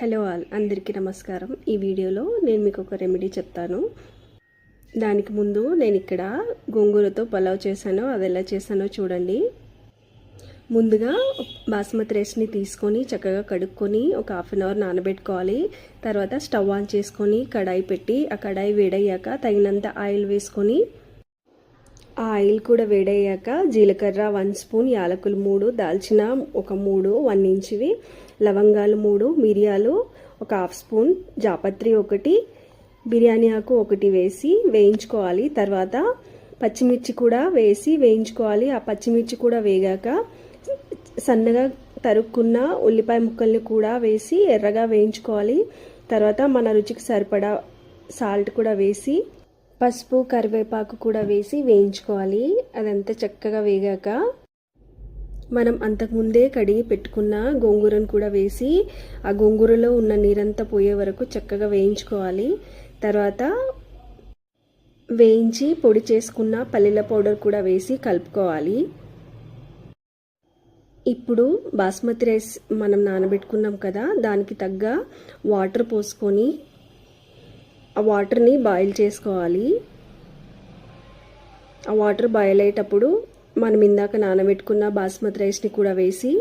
Hello all అందరికీ నమస్కారం. ఈ వీడియోలో నేను మీకు ఒక రెమెడీ చెప్తాను. దానికి ముందు నేను ఇక్కడ గోంగూరతో పలావ్ చేశాను అది ఎలా చేశానో చూడండి. ముందుగా బాస్మతి రైస్ని తీసుకొని చక్కగా కడుక్కొని ఒక హాఫ్ అన్ అవర్ నానబెట్టుకోవాలి. తర్వాత స్టవ్ ఆన్ చేసుకొని కడాయి పెట్టి ఆ కడాయి వేడయ్యాక తగినంత ఆయిల్ వేసుకొని ఆ ఆయిల్ కూడా వేడయ్యాక జీలకర్ర వన్ స్పూన్ యాలకులు మూడు దాల్చిన ఒక మూడు వన్ ఇంచ్వి లవంగాలు మూడు మిరియాలు ఒక హాఫ్ స్పూన్ జాపత్రి ఒకటి బిర్యానీ ఆకు ఒకటి వేసి వేయించుకోవాలి. తర్వాత పచ్చిమిర్చి కూడా వేసి వేయించుకోవాలి. ఆ పచ్చిమిర్చి కూడా వేగాక సన్నగా తరుక్కున్న ఉల్లిపాయ ముక్కల్ని కూడా వేసి ఎర్రగా వేయించుకోవాలి. తర్వాత మన రుచికి సరిపడా సాల్ట్ కూడా వేసి పసుపు కరివేపాకు కూడా వేసి వేయించుకోవాలి. అదంతా చక్కగా వేగాక మనం అంతకుముందే కడిగి పెట్టుకున్న గోంగూరను కూడా వేసి ఆ గోంగూరలో ఉన్న నీరంతా పోయే వరకు చక్కగా వేయించుకోవాలి. తర్వాత వేయించి పొడి చేసుకున్న పల్లీల పౌడర్ కూడా వేసి కలుపుకోవాలి. ఇప్పుడు బాస్మతి రైస్ మనం నానబెట్టుకున్నాం కదా దానికి తగ్గ వాటర్ పోసుకొని ఆ వాటర్ని బాయిల్ చేసుకోవాలి. ఆ వాటర్ బాయిల్ అయ్యేటప్పుడు మనం ఇందాక నానబెట్టుకున్న బాస్మతి రైస్ని కూడా వేసి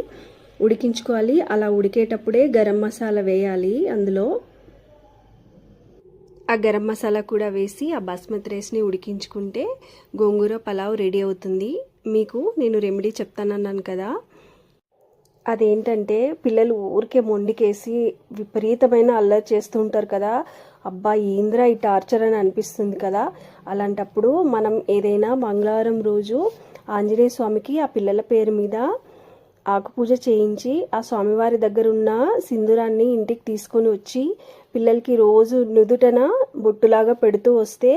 ఉడికించుకోవాలి. అలా ఉడికేటప్పుడే గరం మసాలా వేయాలి అందులో. ఆ గరం మసాలా కూడా వేసి ఆ బాస్మతి రైస్ని ఉడికించుకుంటే గోంగూర పలావ్ రెడీ అవుతుంది. మీకు నేను రెమెడీ చెప్తానన్నాను కదా. అదేంటంటే పిల్లలు ఊరికే మొండికేసి విపరీతమైన అల్లరి చేస్తుంటారు కదా. అబ్బా ఏంద్రా ఈ టార్చర్ అని అనిపిస్తుంది కదా. అలాంటప్పుడు మనం ఏదైనా మంగళవారం రోజు ఆంజనేయ స్వామికి ఆ పిల్లల పేరు మీద ఆకుపూజ చేయించి ఆ స్వామివారి దగ్గర ఉన్న సింధూరాన్ని ఇంటికి తీసుకొని వచ్చి పిల్లలకి రోజు నుదుటన బొట్టులాగా పెడుతూ వస్తే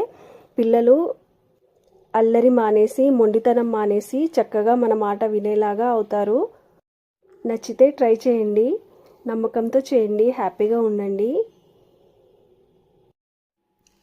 పిల్లలు అల్లరి మానేసి మొండితనం మానేసి చక్కగా మన మాట వినేలాగా అవుతారు. నచ్చితే ట్రై చేయండి. నమ్మకంతో చేయండి. హ్యాపీగా ఉండండి.